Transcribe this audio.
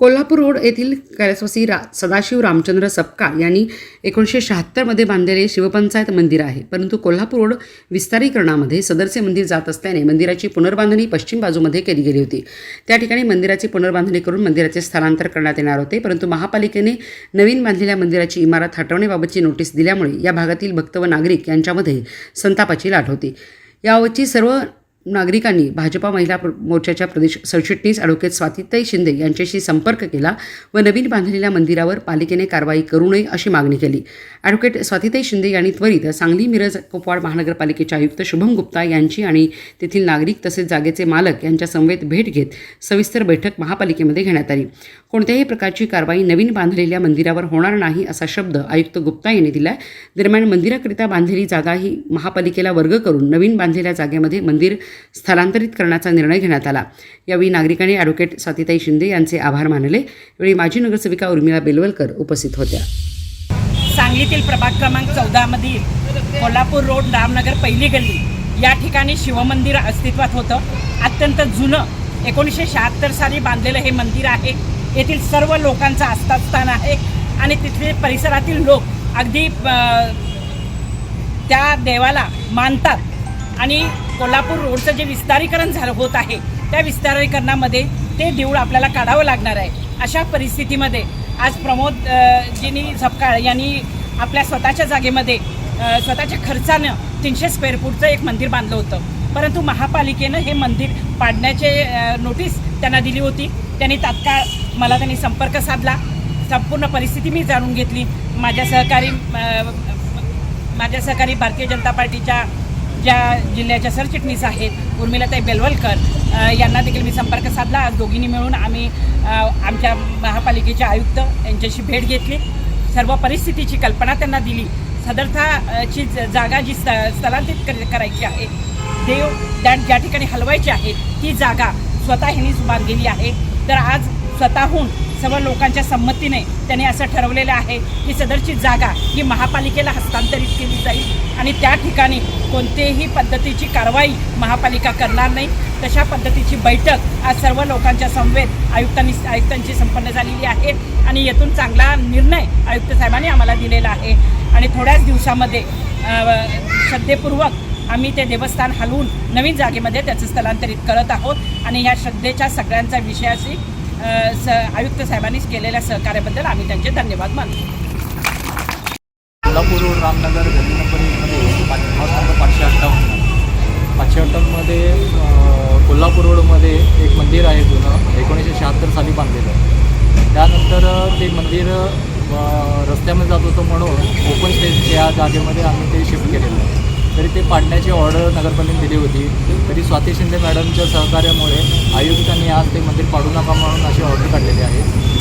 Kolhapur road येथील कैलासवासी रा सदाशिव रामचंद्र सपकाळ यांनी एकोणीसशे शहात्तरमध्ये बांधलेले शिवपंचायत मंदिर आहे. परंतु कोल्हापूर रोड विस्तारीकरणामध्ये सदरचे मंदिर जात असल्याने मंदिराची पुनर्बांधणी पश्चिम बाजूमध्ये केली गेली होती. त्या ठिकाणी मंदिराची पुनर्बांधणी करून मंदिराचे स्थलांतर करण्यात येणार होते. परंतु महापालिकेने नवीन बांधलेल्या मंदिराची इमारत हटवण्याबाबतची नोटीस दिल्यामुळे या भागातील भक्त व नागरिक यांच्यामध्ये संतापाची लाट होती. याबाबतची सर्व नागरिकांनी भाजपा महिला मोर्चाच्या प्रदेश सरचिटणीस ॲडव्होकेट स्वातिताई शिंदे यांच्याशी संपर्क केला व नवीन बांधलेल्या मंदिरावर पालिकेने कारवाई करू नये अशी मागणी केली. ॲडव्होकेट स्वातिताई शिंदे यांनी त्वरित सांगली मिरज कुपवाड महानगरपालिकेचे आयुक्त शुभम गुप्ता यांची आणि तेथील नागरिक तसेच जागेचे मालक यांच्या समवेत भेट घेत सविस्तर बैठक महापालिकेमध्ये घेण्यात आली. कोणत्याही प्रकारची कारवाई नवीन बांधलेल्या मंदिरावर होणार नाही असा शब्द आयुक्त गुप्ता यांनी दिला दरम्यान मंदिराकरिता बांधलेली जागा ही महापालिकेला वर्ग करून नवीन बांधलेल्या जागेमध्ये मंदिर स्थलांतरित करण्याचा निर्णय घेण्यात आला. यावेळी नागरिकांनी ॲडव्होकेट स्वातिताई शिंदे यांचे आभार मानले. यावेळी माजी नगरसेविका उर्मिला बेलवलकर उपस्थित होत्या. सांगलीतील प्रभाग क्रमांक चौदामधील कोल्हापूर रोड रामनगर पहिली गल्ली या ठिकाणी शिवमंदिर अस्तित्वात होतं. अत्यंत जुनं एकोणीसशे शहात्तर साली बांधलेलं हे मंदिर आहे. येथील सर्व लोकांचं आस्थास्थान आहे आणि तिथले परिसरातील लोक अगदी त्या देवाला मानतात आणि कोल्हापूर रोडचं जे विस्तारीकरण झालं होत आहे त्या विस्तारीकरणामध्ये ते देऊळ आपल्याला काढावं लागणार आहे. अशा परिस्थितीमध्ये आज प्रमोद जीनी झपकाळ यांनी आपल्या स्वतःच्या जागेमध्ये स्वतःच्या खर्चानं तीनशे स्क्वेअर फूटचं एक मंदिर बांधलं होतं. परंतु महापालिकेनं हे मंदिर पाडण्याचे नोटीस त्यांना दिली होती. त्यांनी तात्काळ मला त्यांनी संपर्क साधला. संपूर्ण परिस्थिती मी जाणून घेतली. माझ्या सहकारी माझ्या सहकारी भारतीय जनता पार्टीच्या ज्या जिल्ह्याच्या सरचिटणीस आहेत उर्मिलाताई बेलवलकर यांना देखील मी संपर्क साधला. आज दोघींनी मिळून आम्ही आमच्या महापालिकेचे आयुक्त यांच्याशी भेट घेतली. सर्व परिस्थितीची कल्पना त्यांना दिली. सदर्थाची ची जागा जी स्थलांतरित कर- करायची आहे देव त्या ज्या ठिकाणी हलवायची आहे ती जागा स्वतः ह्यांनीच बांधलेली आहे. तर आज स्वतःहून सर्व लोकांच्या संमतीने त्यांनी असं ठरवलेलं आहे की सदरची जागा ही महापालिकेला हस्तांतरित केली जाईल. आणि त्या ठिकाणी कोणतेही पद्धतीची कारवाई महापालिका करणार नाही. तशा पद्धतीची बैठक आज सर्व लोकांच्या समवेत आयुक्तांनी आयुक्तांची संपन्न झालेली आहे आणि येथून चांगला निर्णय आयुक्त साहेबांनी आम्हाला दिलेला आहे. आणि थोड्याच दिवसामध्ये श्रद्धेपूर्वक आम्ही ते देवस्थान हलवून नवीन जागेमध्ये त्याचं स्थलांतरित करत आहोत. आणि ह्या श्रद्धेच्या सगळ्यांचा विषयाशी स आयुक्त साहेबांनी केलेल्या सहकार्याबद्दल आम्ही त्यांचे धन्यवाद मानतो. कोल्हापूर रोड रामनगर गल्ली नंबर एकमध्ये पाच हाऊस नंबर पाचशे अठ्ठावन्न. पाचशे अठ्ठावन्नमध्ये कोल्हापूर रोडमध्ये एक मंदिर आहे जुनं एकोणीसशे शहात्तर साली बांधलेलं. त्यानंतर ते मंदिर रस्त्यामध्ये जात होतं म्हणून ओपन स्टेजच्या या जागेमध्ये आम्ही ते शिफ्ट केलेलं. आहे तरी ते पाडण्याची ऑर्डर नगरपालिकेने दिली होती. तरी स्वाती शिंदे मॅडमच्या सहकार्यामुळे आयुक्तांनी आज ते मंदिर पाडू नका म्हणून अशी ऑर्डर काढलेली आहे.